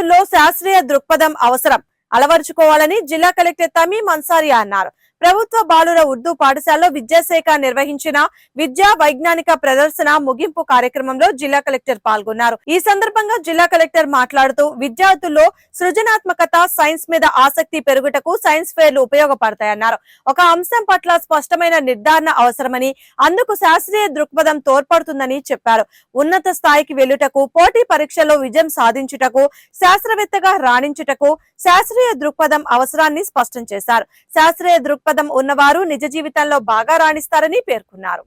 విద్యార్థుల్లో శాస్త్రీయ దృక్పథం అవసరం. అలవరుచుకోవాలని జిల్లా కలెక్టర్ తమీం అన్సారియా అన్నారు. ప్రభుత్వ బాలుర ఉర్దూ పాఠశాలలో విద్యాశాఖ నిర్వహించిన విద్యా వైజ్ఞానిక ప్రదర్శన ముగింపు కార్యక్రమంలో జిల్లా కలెక్టర్ పాల్గొన్నారు. ఈ సందర్భంగా జిల్లా కలెక్టర్ మాట్లాడుతూ విద్యార్థుల్లో సృజనాత్మకత సైన్స్ మీద ఆసక్తి పెరుగుటకు సైన్స్ ఫేర్లు ఉపయోగపడతాయన్నారు. ఒక అంశం పట్ల స్పష్టమైన నిర్ధారణ అవసరమని అందుకు శాస్త్రీయ దృక్పథం తోడ్పడుతుందని చెప్పారు. ఉన్నత స్థాయికి వెళ్ళుటకు పోటీ పరీక్షలో విజయం సాధించుటకు శాస్త్రవేత్తగా రాణించుటకు శాస్త్రీయ దృక్పథం అవసరాన్ని స్పష్టం చేశారు. శాస్త్రీయ దృక్పథం ఉన్నవారు నిజ జీవితంలో బాగా రాణిస్తారని పేర్కొన్నారు.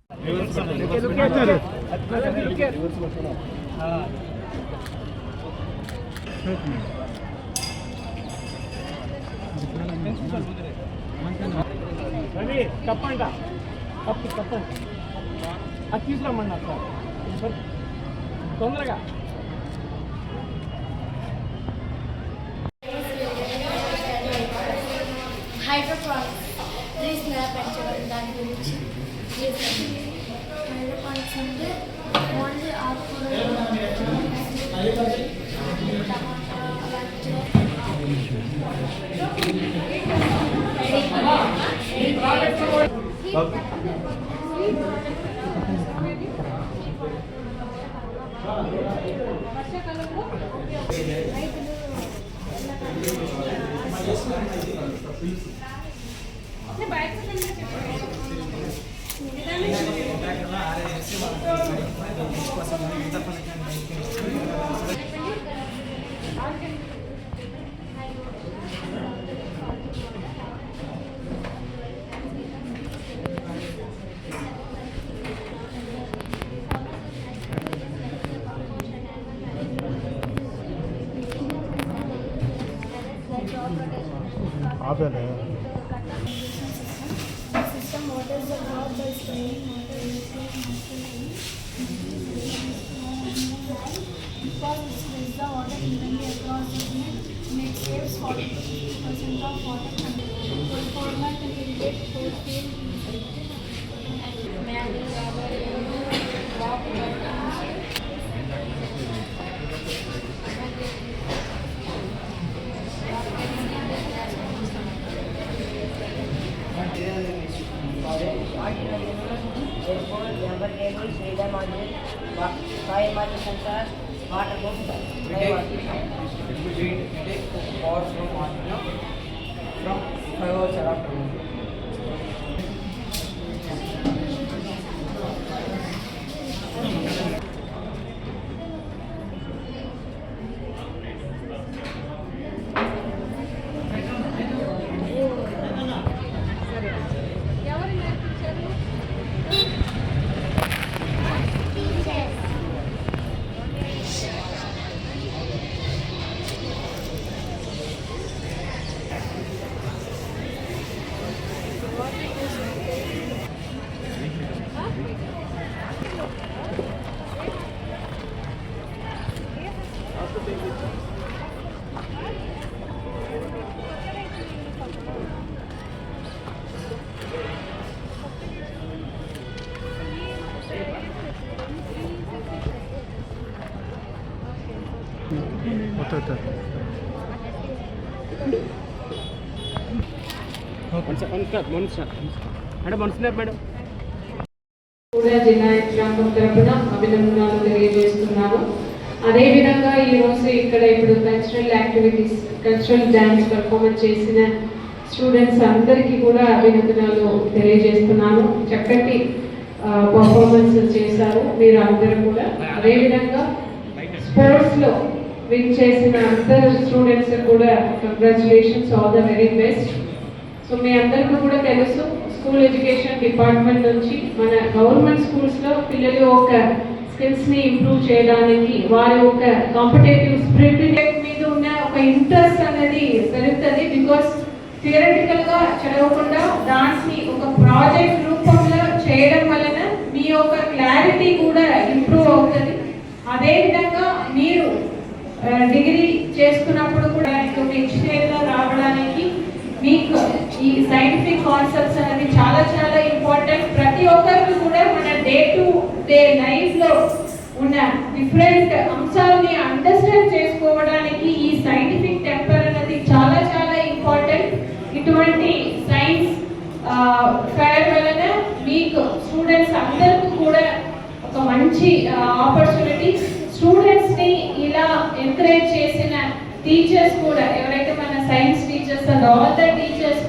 అది సార్. తొందరగా. Isso. oven in. Manning, rubber, rock, fire march संसार water Bose Britain Britain take from మనుషు అంటే మేడం. జిల్లా యంత్రాంగం తరపున అభినందనలు తెలియజేస్తున్నాను. అదేవిధంగా ఈ రోజు ఇక్కడ ఇప్పుడు cultural activities cultural dance performance చేసిన స్టూడెంట్స్ అందరికీ కూడా అభినందనలు తెలియజేస్తున్నాను. చక్కటి పర్ఫార్మెన్స్ చేశారు మీరు అందరూ కూడా. అదేవిధంగా స్పోర్ట్స్లో విన్ చేసిన అందరు స్టూడెంట్స్ కూడా congratulations all the very best so మీ అందరికీ కూడా తెలుసు స్కూల్ ఎడ్యుకేషన్ డిపార్ట్మెంట్ నుంచి మన గవర్నమెంట్ స్కూల్స్లో పిల్లలు ఒక స్కిల్స్ని ఇంప్రూవ్ చేయడానికి వారి యొక్క కాంపిటేటివ్ స్ప్రిట్ మీద ఉన్న ఒక ఇంట్రెస్ట్ అనేది పెరుగుతుంది బికాస్ థియరటికల్గా చదవకుండా డాన్స్ని ఒక ప్రాజెక్ట్ రూపంలో చేయడం వలన మీ యొక్క క్లారిటీ కూడా ఇంప్రూవ్ అవుతుంది. అదేవిధంగా మీరు డిగ్రీ చేసుకున్నప్పుడు కూడా ఇంకొక ఇంజనీర్గా రావడం ఈ సైంటిఫిక్ కాన్సెప్ట్స్ అనేది చాలా చాలా ఇంపార్టెంట్ ప్రతి ఒక్కరికి కూడా మన డే టు డే లైఫ్లో ఉన్న డిఫరెంట్ అంశాలని అండర్స్టాండ్ చేసుకోవడానికి ఈ సైంటిఫిక్ టెంపర్ అనేది చాలా చాలా ఇంపార్టెంట్ ఇటువంటి సైన్స్ ఫేర్ వలన మీకు స్టూడెంట్స్ అందరికీ కూడా ఒక మంచి ఆపర్చునిటీ స్టూడెంట్స్ని ఇలా ఎంకరేజ్ చేసిన టీచర్స్ కూడా ఎవరైతే మన science teachers and all the teachers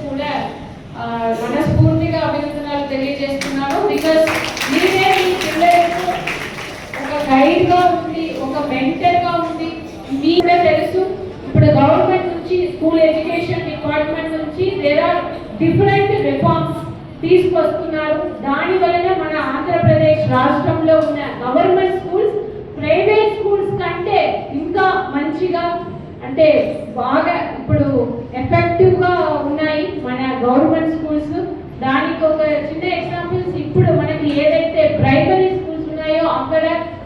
మనస్ఫూర్తిగా అభినందనలు తెలియజేస్తున్నాను బికాస్ మీరే మీ పిల్లలకు ఒక గైడ్గా ఉంది ఒక మెంటర్గా ఉంది మీకే తెలుసు. ఇప్పుడు గవర్నమెంట్ నుంచి స్కూల్ ఎడ్యుకేషన్ డిపార్ట్మెంట్ నుంచి దేర్ ఆర్ డిఫరెంట్ రిఫార్మ్స్ తీసుకొస్తున్నారు. దాని వలన మన ఆంధ్రప్రదేశ్ రాష్ట్రంలో ఉన్న గవర్నమెంట్ స్కూల్స్ ప్రైవేట్ స్కూల్స్ కంటే ఇంకా మంచిగా అంటే బాగా ఇప్పుడు ఎఫెక్టివ్గా ఉన్నాయి. Government schools. దానికి ఒక చిన్న ఎగ్జాంపుల్స్ ఇప్పుడు మనకి ఏదైతే ప్రైమరీ స్కూల్స్ ఉన్నాయో అక్కడ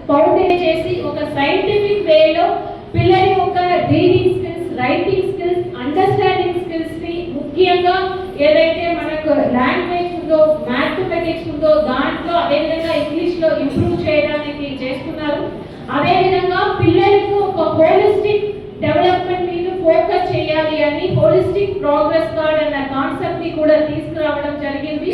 ఫౌండేషన్ చేసి ఒక సైంటిఫిక్ వేలో పిల్లల యొక్క reading skills writing skills understanding స్కిల్స్ని ముఖ్యంగా ఏదైతే మనకు లాంగ్వేజ్ ఉందో మ్యాథమెటిక్స్ ఉందో దాంట్లో అదేవిధంగా ఇంగ్లీష్లో ఇంప్రూవ్ చేయడానికి చేస్తున్నారు. అదేవిధంగా పిల్లలకు ఒక హోలిస్టిక్ డెవలప్మెంట్ మీద ఫోకస్ చేయాలి అని హోలిస్టిక్ ప్రోగ్రెస్ కార్డ్ కాన్సెప్ట్ని కూడా తీసుకురావడం జరిగింది.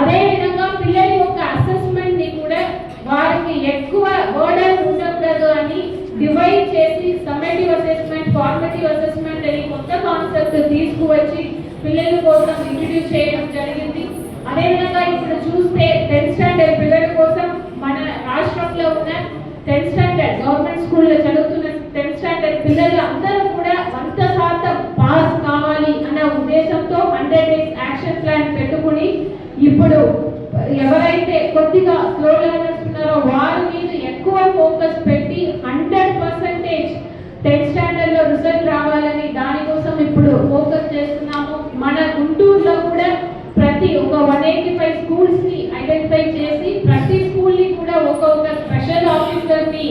అదే విధంగా పిల్లల యొక్క అసెస్మెంట్ని కూడా వారికి ఎక్కువ బర్డన్ ఉండకూడదు అని డివైడ్ చేసి సమ్మేటివ్ అసెస్మెంట్ ఫార్మేటివ్ అసెస్మెంట్ అని కొత్త కాన్సెప్ట్ తీసుకువచ్చి పిల్లల కోసం ఇంట్రడ్యూస్ చేయడం జరిగింది. అదేవిధంగా ఇప్పుడు చూస్తే టెన్త్ స్టాండర్డ్ పిల్లల కోసం మన రాష్ట్రంలో ఉన్న టెన్త్ స్టాండర్డ్ గవర్నమెంట్ స్కూల్లో చదువుతున్న టెన్త్ స్టాండర్డ్ పిల్లలు అందరూ ఇప్పుడు ఎవరైతే కొద్దిగా స్లో లెర్నర్స్ ఉన్నారో వారి మీద ఎక్కువ ఫోకస్ పెట్టి హండ్రెడ్ పర్సెంటేజ్ టెన్త్ స్టాండర్డ్లో రిజల్ట్ రావాలని దానికోసం ఇప్పుడు ఫోకస్ చేస్తున్నాము. మన గుంటూరులో కూడా ప్రతి ఒక వన్ ఎయిటీ ఫైవ్ స్కూల్స్ని ఐడెంటిఫై చేసి ప్రతి స్కూల్ని కూడా ఒక్కొక్క స్పెషల్ ఆఫీసర్ని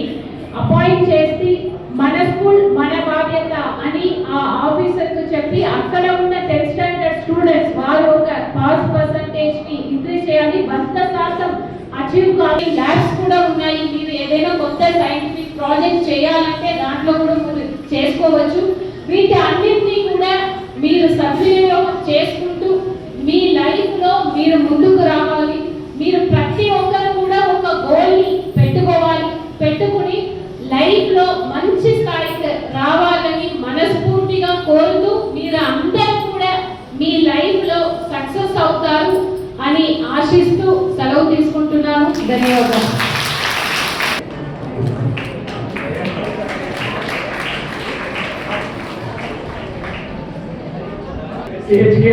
అపాయింట్ చేసి మన స్కూల్ మన బాధ్యత అని ఆ ఆఫీసర్కు చెప్పి అక్కడ ఉన్న టెన్త్ స్టాండర్డ్ స్టూడెంట్స్ వారు ఒక పాస్ పర్సంటేజ్ని ఇంక్రీజ్ చేయాలి. వంద శాతం అచీవ్ కావాలి. ల్యాబ్స్ కూడా ఉన్నాయి. మీరు ఏదైనా కొత్త సైంటిఫిక్ ప్రాజెక్ట్ చేయాలంటే దాంట్లో కూడా మీరు చేసుకోవచ్చు. వీటి అన్నింటినీ కూడా మీరు సద్వినియోగం చేసుకుంటూ మీ లైఫ్లో మీరు ముందుకు రావాలి. మీరు ప్రతి ఒక్కరు కూడా ఒక గోల్ని పెట్టుకోవాలి. పెట్టుకుని లైఫ్లో మంచి స్థాయికి రావాలని మనస్ఫూర్తిగా కోరుతూ మీరు అందరూ సక్సెస్ అవుతారు అని ఆశిస్తూ సెలవు తీసుకుంటున్నాను. ధన్యవాదాలు సిహెచ్కే